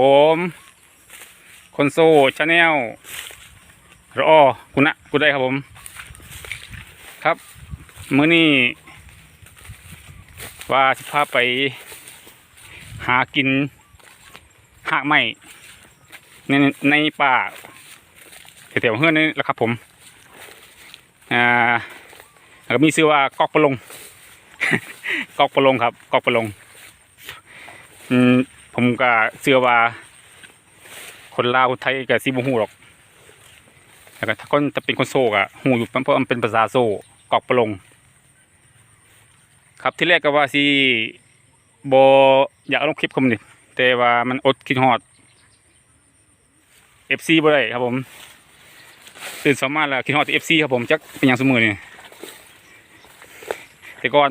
ผม คนโซชาแนลรอคุณนะคุณได้ครับผม ครับมื้อนี้ว่าจะพาไป หากินหากไม้ในในป่าแถวๆเฮือนนี่แหละครับผม อ่าแล้วก็มีชื่อว่ากอกปลงกอกปลงครับ กอกปลงอืม ผมก็เชื่อว่าคนลาวคนไทยก็สิบ่ฮู้หรอกแล้วก็ถ้าคนจะเป็นคนโซกอะฮู้อยู่เพราะมันเป็นภาษาโซกอกปะลง ครับที่แรกก็ว่าสิบอยากลงคลิปคำนี้แต่ว่ามันอดคิดฮอด FC บ่ได้ครับผม ตื่นสามารถแล้วคิดฮอด FC ครับผมจักเป็นหยังสมือนี่แต่ก่อน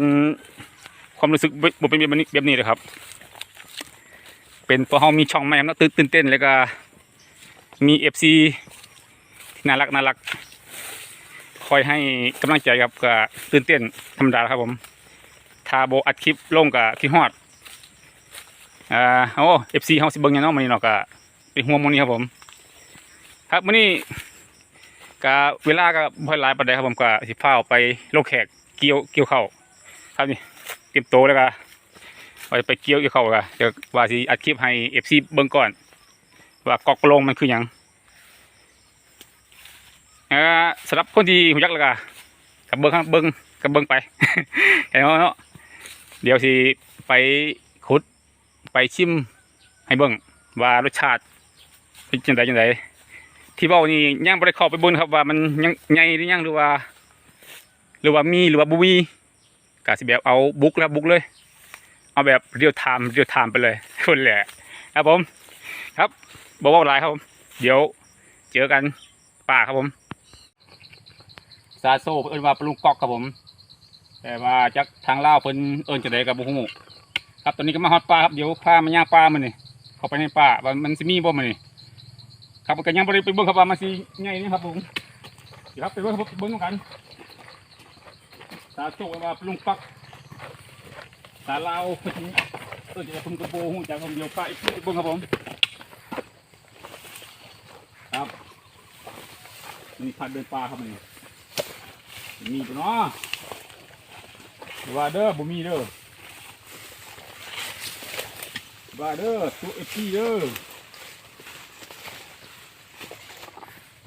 ความรู้สึกบ่เป็นแบบนี้แบบนี้เลยครับ เป็นพราะเฮามีช่องใหม่ครับเนะตื่นตื่นเต้นแล้วก็มีเอฟซีน่ารักน่ารัก คอยให้กำลังใจครับก็ตื่นเต้นธรรมดาครับผมถ้าโบอัดคลิปลงกับคิดฮอดอ่าโอ้เอฟซีเฮาสิเบิ่งยังเนาะมื้อนี้เนาะก็เป็นห่วงมื้อนี้ครับผม ครับมื้อนี้ก็เวลาก็บ่ค่อยหลายปานใดครับผมก็สิพาออกไปลงแขกเกี่ยวเกี่ยวเข้าครับนี่เตรียมโตแล้วก็ ว่าจะไปเกี่ยวกับเขาอะเดี๋ยวว่าสิอัดคลิปให้เอฟซีเบิ่งก่อน ว่ากอกโลงมันคือยังอ่อสำหรับคนที่หูยักแล้วก็กับเบิ่งครับเบิ่งกับเบิ่งไปเห็นเนาะเดี๋ยวสิไปขุดไปชิมให้เบิ่งว่ารสชาติเป็นจังไดจังไดที่เว้านี่ยังบ่ได้เข้าไปบิ่งครับว่ามันยังใหญ่หรือยังหรือว่า หรือว่ามีหรือว่าบ่มีก็สิแบบเอาบุกแล้วบุกเลย เอาแบบเรียลไทม์เรียลไทม์ไปเลยคนแหละครับผมครับบอกว่าอะไรครับผมเดี๋ยวเจอกันป่าครับผมซาโซ่เอิ้นว่าปลุงกอกครับผม แต่ว่าจากทางเล่าเพิ่นเอิ้นจะได้กับบุฮูครับตอนนี้ก็มาฮอดป่าครับเดี๋ยวพามาย่างป่ามันนี่เข้าไปในป่าว่ามันสิมีบ่มันนี่ครับก็ยังบ่ได้ไปเบิ่งครับว่ามันสิใหญ่นี่ครับผมเดี๋ยวครับไปเบิ่งครับเบิ่งกันซาโซ่เอินว่าปลุงกอก สาลาวเพิ่นเออจะพุ่งกระโปงจากคนเดียวไปอีกทีเบิ่งครับผมครับนี่พัดเดินป่าครับนี่มีปะเนาะว่าเด้อบ่มีเด้อว่าเด้อตัวเอฟซีเด้อ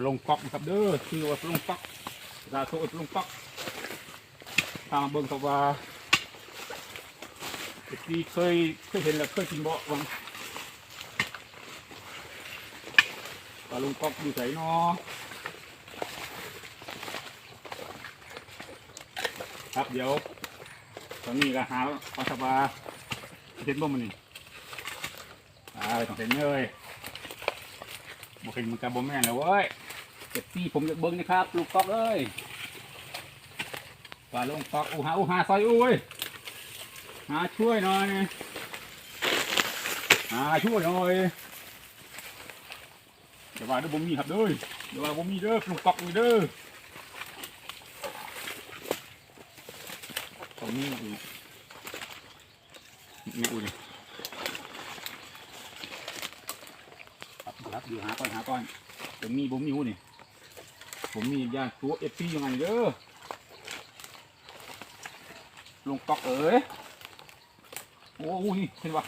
ลงก๊อกครับเด้อชื่อว่าลงก๊อกดาโซเอฟลงก๊อกทางเบิ่งครับว่า เด็กดีเคยเคยเห็นแล้วเคยกินบ่วังปลาลุงก๊อกอยู่ใส่นอครับเดี๋ยว ตอนนี้ก็หาปลาสบาเห็นบ่มันนี่อ่าต้องเห็นเลยบ่เห็นมันกับบ่แม่นแล้วเว้ยเจ็บซี่ผมจะเบิ้งนะครับลูกก๊อกเอ้ยปลาลุงก๊อกอูหาอูหาซอยอูเว้ย หาช่วยหน่อยหาช่วยหน่อยเดี๋ยวว่าเด้อบ่มีครับเด้อเดี๋ยวว่าบ่มีเด้อปลุกกอกนี่เด้อตรงนี้อูนี่อูนี่ครับครับเดี๋ยวหาก่อนหาก่อนบ่มีบ่มีอูนี่ผมมียาตัวเอฟซียังไงเด้อลงกอกเอ๋ย โอ้โหนี่เห็นปะ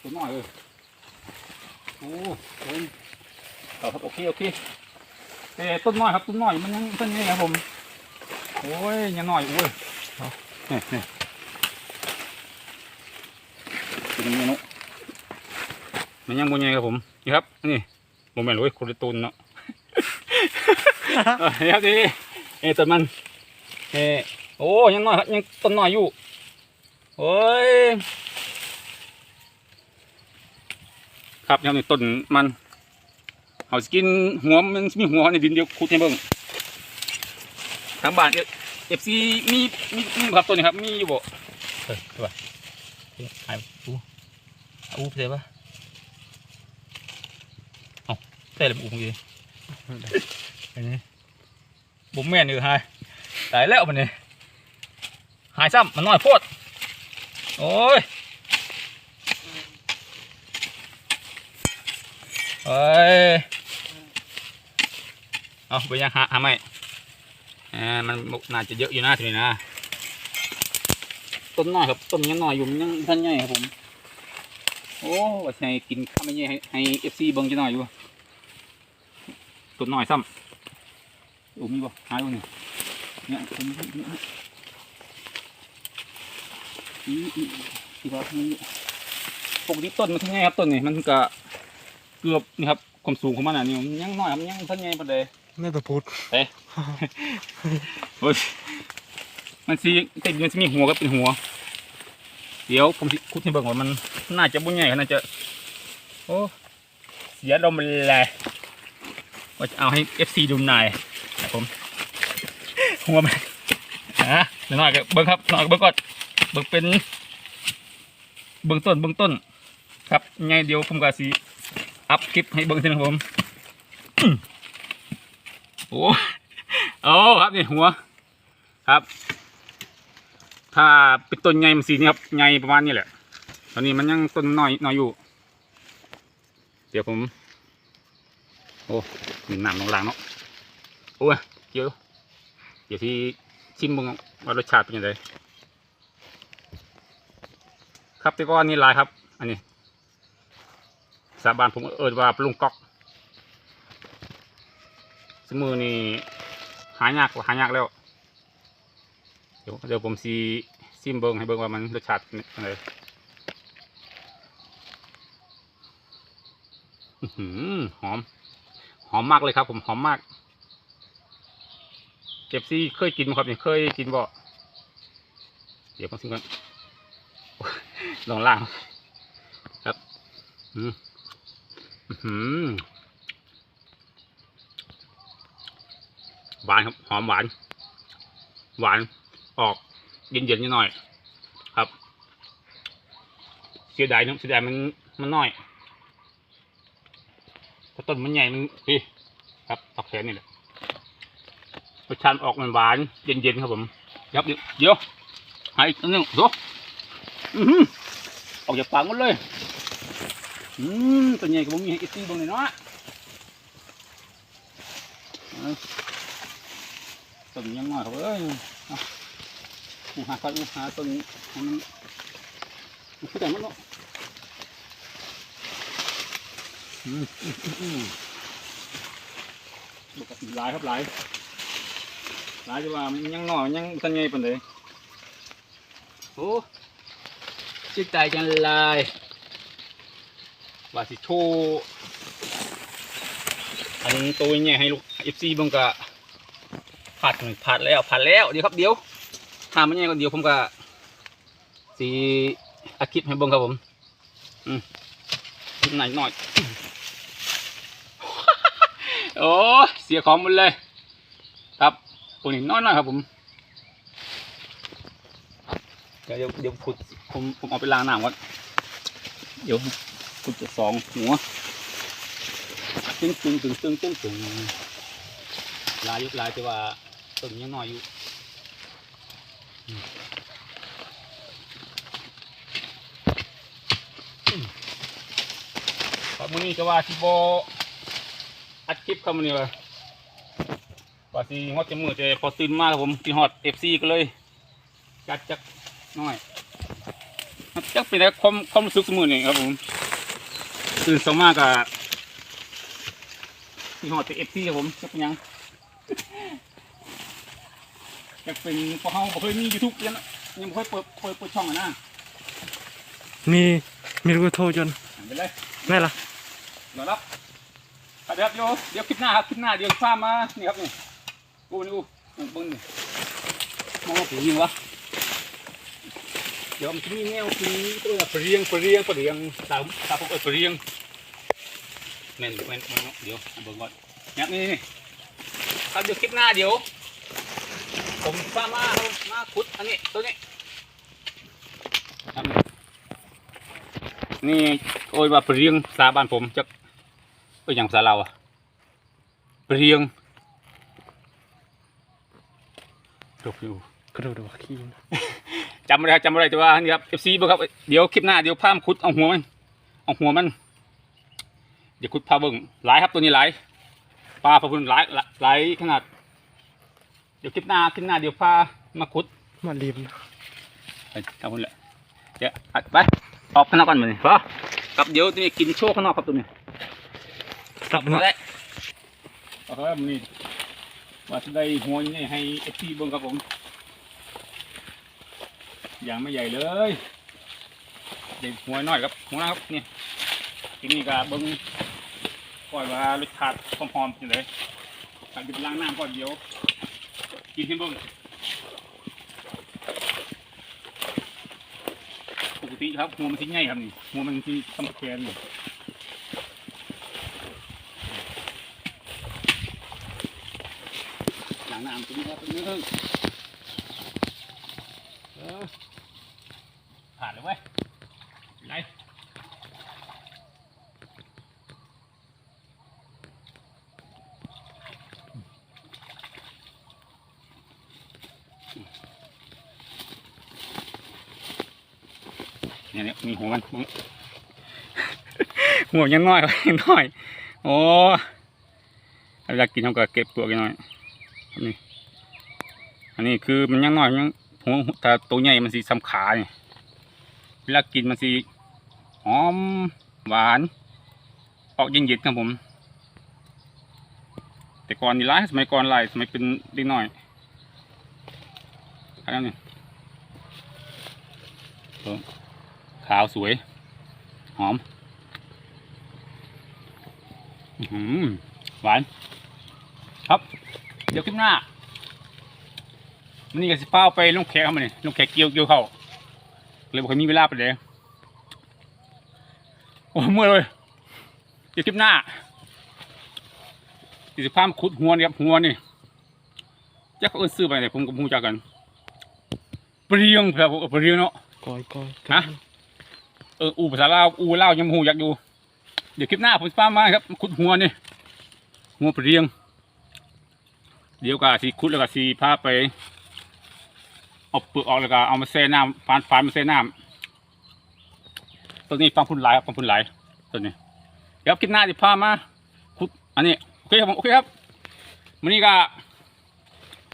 ตัวน้อยเลยโอ้เห็นเอาครับโอเคโอเคแต่ต้นน้อยครับต้นน้อยมันยังต้นนี้ครับผมโอ้ยยังน้อยโอ้ยนี่นี่เป็นยังไงเนาะมันยังบนยังครับผมนี่ครับนี่โมเมนต์โอ้ยคนละต้นเนาะเออนี่ครับนี่เอ้ต้นมันเอ้โอ้ยังน้อยครับยังต้นน้อยอยู่ โอ้ย ครับยังมีต้นมันเอาสกินหัวมันมีหัวในดินเดียวขุดให้เบิ่งทางบ้านเอฟซีมีมีมีครับต้นนี้ครับมีอยู่บ่เฮ้ยไปบ่หายอู้อู้เสียปะเอาเสียเลยอู้เมื่อกี้อันนี้บุ๋มแม่นอยู่หายตายแล้วมันนี่หายซ้ำมันน้อยโพด โอ้ยเฮ้ยเอาไปยังหาหาไม่อ่ามันน่าจะเยอะอยู่นะทีนี้นะ ต้นน้อยครับ ต้นยังน้อยอยู่มันยังท่านใหญ่ครับผม โอ้ว่าให้กินข้าวไม่ใหญ่ให้ให้เอฟซีเบิ้งจะหน่อยอยู่ ต้นน้อยซ้ำโอ้มีบ่หายบ่เนี่นี่เนี่ย อีอีอีว่ามันปกติต้นมันที่ไงครับต้นนี่มันก็เกือบนี่ครับความสูงของมันอะนี่มันยังน้อยครับมันยังท่านใหญ่ปานใดน่าจะพูดเฮ้ยมันสีติดมันจะมีหัวก็เป็นหัว เดี๋ยวผมสิคุดให้เบิ่งว่ามันน่าจะบุญใหญ่น่าจะโอ้เสียลมมันแหละว่าจะเอาให้เอฟซีดูหน่อยครับผมหัวมันอะเดี๋ยวหน่อยก็เบิ่งครับหน่อยก็เบิ่งก่อน เบิ่งเป็นเบิ่งต้นเบิ่งต้น ครับไงเดี๋ยวผมก็สิอัพคลิปให้เบิ่งทีนะผมโอ้โอ้ครับนี่หัว ครับ ถ้าเป็นต้นใหญ่มันสีนี่ครับใหญ่ประมาณนี้แหละ ตอนนี้มันยังต้นน้อยน้อยอยู่ เดี๋ยวผม โอ้มีน้ำลงล่างเนาะโอ้ยเดี๋ยวเดี๋ยวที่ชิมมึงว่ารสชาติเป็นยังไง ครับแต่ก็อันนี้ลายครับ อันนี้ สาบานผมเอิดว่าปลุงก๊อก สมือนี่หายากหายากแล้ว เดี๋ยวเดี๋ยวผมซีซิมเบิงให้เบิงว่ามันรสชาติเป็นไงหอหอม หอมมากเลยครับ ผมหอมมาก เก็บซี่เคยกินไหมครับเนี่ยเคยกินบ่เดี๋ยวผมซิมกัน ลงล่าง ครับ อืมอื้อหือหวานครับ หอมหวาน หวานออกเย็นๆนิดหน่อย ครับ เสียดายนะเสียดายมันมันน้อยถ้าต้นมันใหญ่มันพี่ครับตอกแขนนี่แหละรสชาติออกมันหวานเย็นๆครับผมครับเดี๋ยวเดี๋ยวหาอีกอันนึงดู อื้ออกจากปากหมดเลยอืมตัวใหญ่กับผมมีให้อีกทีบ้งเลยเนาะต้นยังน้อยครับเอ้ยอูหาครับอูหาต้นให้มันมันคือแต่มันเนาะอืมอืมอืมอืมปกหลายครับหลายหลายจะว่ามันยังน้อยยังตันใหญ่ปานใดโอ้ ชื่นใจจังเลยว่าสิโชว์อันตัวใหญ่ให้ลูกเอฟซีบิ่งกะผัดหนึ่งผัดแล้วผัดแล้วเดี๋ยวครับเดี๋ยวทำมันยังไงก็เดี๋ยวผมก็สีอาคลิปให้บิ่งครับผมอืมหน่อยหน่อยโอ้เสียของหมดเลย ครับตัวนี้น้อยหน่อยครับผม ดี๋ยวเดี๋ยวเดี๋ยวขุดผมผมเอาไปล้างน้ำก่อนเดี๋ยวขุดจะสองหัวตึงตึงตึงตึงตึงตึงลายยุลายแต่ว่าต้นยังน้อยอยู่มือนี้ก็ว่าสิบ่อัดคลิปครับมือนี้ว่าว่าสิฮอดจะมือจะพอตื่นมาครับผมสิฮอด FC ก็เลยจัดจัก น้อยจักเป็นไงความความรู้สึกสมื้อนี้ครับผมตื่นสมากก็สิฮอดจะ FC ครับผมจักเป็นหยังอยากเป็นพวกเขาบ่เคยมียูทูบยังยังบ่เคยเปิดเปิดเปิดช่องอะนะมีมีรู้โทรจนหันไปเลยแม่ละเดี๋ยวรับครับเดี๋ยวเดี๋ยวเดี๋ยวคลิปหน้าครับคลิปหน้าเดี๋ยวฟ้ามานี่ครับนี่กูนี่กูมึงเบิ่งนี่มองว่าผียิงวะ เดี๋ยวมันจะมีแนวผีตัวปเรียงปเรียงปเรียงสาวสาวพวกเปเรียงแม่นแม่นเดี๋ยวเอาเบิ่งก่อนนี่ยนี่นี่ครับเดี๋ยวคลิปหน้าเดี๋ยว ผมฟ้ามามาขุดอันนี้ตัวนี้ครับนี่โอ้ยว่าเปรียงภาบ้านผมจะเอ้ยอย่างภาเราอะเปรียงจบอยู่กระโดดขี้นะ จำไม่ได้ครับจำไม่ได้แต่ว่านี่ครับเอฟซีบ่ครับเดี๋ยวคลิปหน้าเดี๋ยวพามขุดเอาหัวมันเอาหัวมัน เดี๋ยวขุดพาเบิ่งหลายครับตัวนี้หลายปลาพะพุนหลายหลายขนาด เดี๋ยวคลิปหน้าคลิปหน้าเดี๋ยวพามาขุดมาริมไปทำพุ่นแหละเดี๋ยวอัดไปออกข้างนอกก่อนมาเนี่ยพอกับเดี๋ยวตัวนี้กินโชว์ข้างนอกครับตัวนี้สับมาเนาะแล้วเอาครับนี่ว่าจะได้หัวนี่ให้เอฟซีเบิ่งครับผม อย่างไม่ใหญ่เลยเด็กหัวน้อยครับหัวนะครับนี่ทีนี้ก็เบิ่งก่อนว่ารสชาติหอมๆเป็นเลยการจะไปล้างน้ำก่อนเดี๋ยวกินให้เบิ่งปกติครับหัวมันทิ้งง่ายครับนี่หัวมันที่สำคัญนี่หลังน้ำตัวนี้ครับตัวนี้เพิ่งเออผ่านเลยเว้ยไร เนี่ยเนี่ยมีหัวมันหัวยังน้อยยังน้อยโอ้เวลากินเขาก็เก็บตัวกันหน่อยนี่อันนี้คือมันยังน้อยยังหัวแต่ตัวใหญ่มันสีสำขาเนี่ยเวลากินมันสีหอมหวานออกเย็นๆครับผม แต่ก่อนนี่ร้ายสมัยก่อนหลายสมัยเป็นเด็กน้อยอันนั้นนี่เออ ขาวสวย หอมอื้อหือหวาน ครับ เดี๋ยวคลิปหน้ามันนี่ก็สิฟ้าวไปลงแขกครับมันนี่ลงแขกเกี่ยวเกี่ยวเข้าเลยบอกให้มีเวลาไปเลยโอ้เมื่อยเลยเดี๋ยวคลิปหน้าสิพามขุดหัวนี่ครับหัวนี่จักเขาเอิ้นซื้อไปเนี่ยผมกับมูจักกัน เปรียงครับผมเปรียงเนาะก้อยก้อยฮะ เอออูภาษาลาวอูเล่าวยังมูอยากอยู่เดี๋ยวคลิปหน้าผมสิพามาครับขุดหัวนี่หัวเปรียง เดี๋ยวก็สีคุดแล้วก็สีพาไปเอาเปลือกออกแล้วก็เอามาแช่น้ำฟานฟานมาแช่น้ำตัวนี้ฟังพุ่นหลายครับฟังพุ่นหลายตัวนี้เดี๋ยวคลิปหน้าจะพามาคุดอันนี้โอเคครับผมโอเคครับวันนี้ก็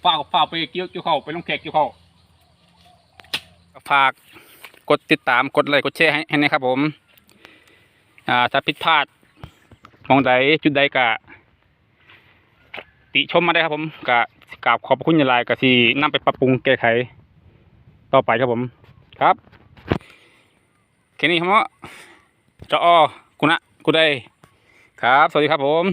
ฝากฝากไปเกี่ยวเกี่ยวเข้าไปลงแขกเกี่ยวเข้าฝาก กดติดตามกดไลค์กดแชร์ให้ให้นะครับผมอ่าถ้าผิดพลาดมองใดจุดใดก็ติชมมาได้ครับผมกะกราบขอบคุณอยางไรกะที่นำไปปรับปรุงแก้ไข ต่อไปครับผมครับแค่นี้ครับเนาะจอ้อกุณะกูได้ครับ สวัสดีครับผม